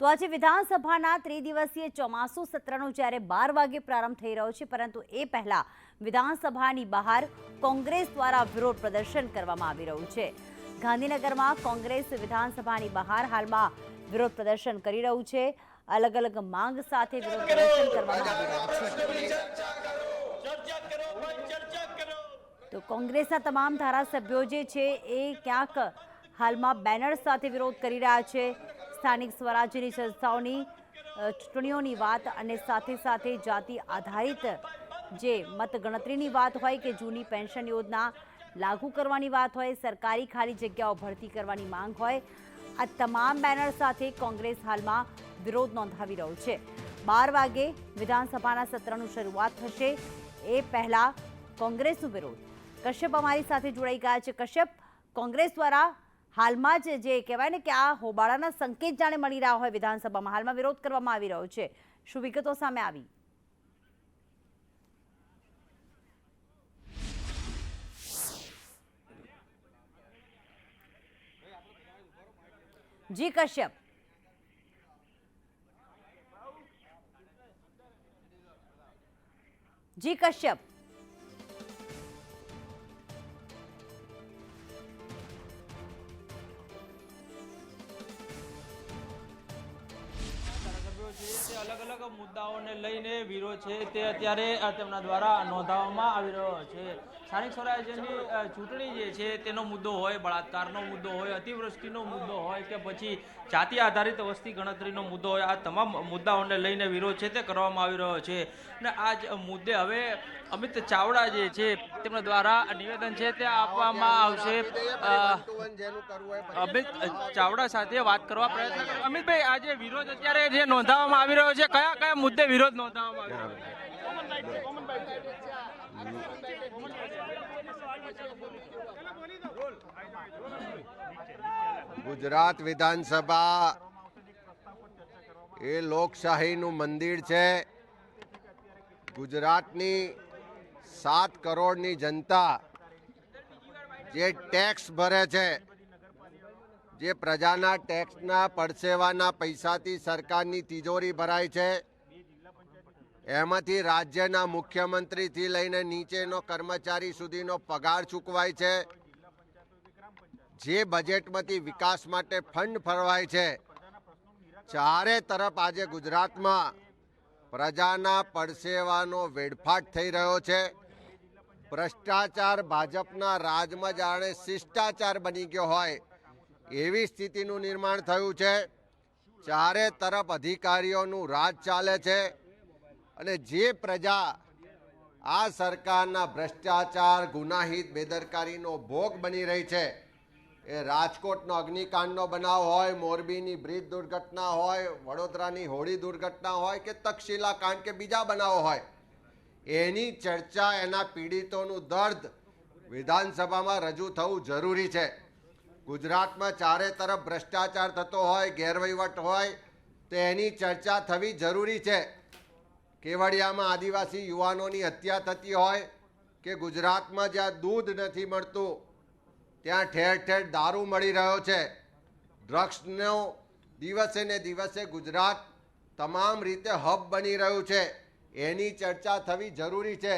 તો આજે વિધાનસભાના ત્રિદિવસીય ચોમાસું સત્રનો જ્યારે બાર વાગે પ્રારંભ થઈ રહ્યો છે, પરંતુ એ પહેલા વિધાનસભાની બહાર કોંગ્રેસ દ્વારા વિરોધ પ્રદર્શન કરવામાં આવી રહ્યું છે. ગાંધીનગરમાં કોંગ્રેસ વિધાનસભાની બહાર હાલમાં વિરોધ પ્રદર્શન કરી રહ્યું છે. અલગ અલગ માંગ સાથે વિરોધ પ્રદર્શન કરવામાં આવી રહ્યું છે. તો કોંગ્રેસના તમામ ધારાસભ્યો જે છે, એ ક્યાંક હાલમાં બેનર સાથે વિરોધ કરી રહ્યા છે. સ્થાનિક સ્વરાજ્યની સંસ્થાઓની ચૂંટણીઓની વાત અને સાથે સાથે જાતિ આધારિત જે મતગણતરીની વાત હોય કે જૂની પેન્શન યોજના લાગુ કરવાની વાત હોય, સરકારી ખાલી જગ્યાઓ ભરતી કરવાની માંગ હોય, આ તમામ બેનર સાથે કોંગ્રેસ હાલમાં વિરોધ નોંધાવી રહ્યો છે. બાર વાગે વિધાનસભાના સત્રનું શરૂઆત થશે. એ પહેલાં કોંગ્રેસનો વિરોધ. કશ્યપ અમારી સાથે જોડાઈ ગયા છે. કશ્યપ, કોંગ્રેસ દ્વારા હાલમાં જ જે કહેવાય ને કે આ હોબાળાના સંકેત જાણે મળી રહ્યા હોય વિધાનસભામાં, હાલમાં વિરોધ કરવામાં આવી રહ્યો છે. શું વિગતો સામે આવી? જી, કશ્યપ. જી, કશ્યપ. અલગ અલગ મુદ્દાઓને લઈને વિરોધ છે તે અત્યારે તેમના દ્વારા નોંધાવવામાં આવી રહ્યો છે. સ્થાનિક સ્વરાજ્યની ચૂંટણી જે છે તેનો મુદ્દો હોય, બળાત્કારનો મુદ્દો હોય, અતિવૃષ્ટિનો મુદ્દો હોય કે પછી જાતિ આધારિત વસ્તી ગણતરીનો મુદ્દો હોય, આ તમામ મુદ્દાઓને લઈને વિરોધ છે તે કરવામાં આવી રહ્યો છે. અને આ જ મુદ્દે હવે અમિત ચાવડા જે છે તેમના દ્વારા નિવેદન છે તે આપવામાં આવશે. અમિત ચાવડા સાથે વાત કરવા પ્રયત્ન અમિતભાઈ, આજે વિરોધ અત્યારે જે નોંધાવવામાં આવી રહ્યો છે, કયા કયા મુદ્દે વિરોધ નોંધાવવામાં આવ્યો છે? ગુજરાત વિધાનસભા એ લોકશાહીનું મંદિર છે. ગુજરાતની સાત કરોડની જનતા જે ટેક્સ ભરે છે, જે પ્રજાના ટેક્સના પડસેવાના પૈસાથી સરકારની તિજોરી ભરાય છે એમાંથી રાજ્યના મુખ્યમંત્રીથી લઈને નીચેનો કર્મચારી સુધીનો પગાર ચૂકવાય છે. જે બજેટમાંથી વિકાસ માટે ફંડ ફરવાય છે. ચારે તરફ આજે ગુજરાતમાં પ્રજાના પડસેવાનો વેડફાટ થઈ રહ્યો છે. ભ્રષ્ટાચાર ભાજપના રાજમાં જાણે શિષ્ટાચાર બની ગયો હોય એવી સ્થિતિનું નિર્માણ થયું છે. ચારે તરફ અધિકારીઓનું રાજ ચાલે છે. અને જે પ્રજા આ સરકારના ભ્રષ્ટાચાર, ગુનાહિત, બેદરકારીનો ભોગ બની રહી છે, એ રાજકોટનો અગ્નિકાંડનો બનાવ હોય, મોરબીની બ્રિજ દુર્ઘટના હોય, વડોદરાની હોળી દુર્ઘટના હોય કે તક્ષશિલા કાંડ કે બીજા બનાવો હોય, એની ચર્ચા, એના પીડિતોનું દર્દ વિધાનસભામાં રજૂ થવું જરૂરી છે. ગુજરાતમાં ચારે તરફ ભ્રષ્ટાચાર થતો હોય, ગેરવહીવટ હોય, તો એની ચર્ચા થવી જરૂરી છે. કેવડિયામાં આદિવાસી યુવાનોની હત્યા થતી હોય કે ગુજરાતમાં જ્યાં દૂધ નથી મળતું, ત્યાં ઠેર ઠેર દારૂ મળી રહ્યો છે. ડ્રગ્સનો દિવસે ને દિવસે ગુજરાત તમામ રીતે હબ બની રહ્યું છે. એની ચર્ચા થવી જરૂરી છે.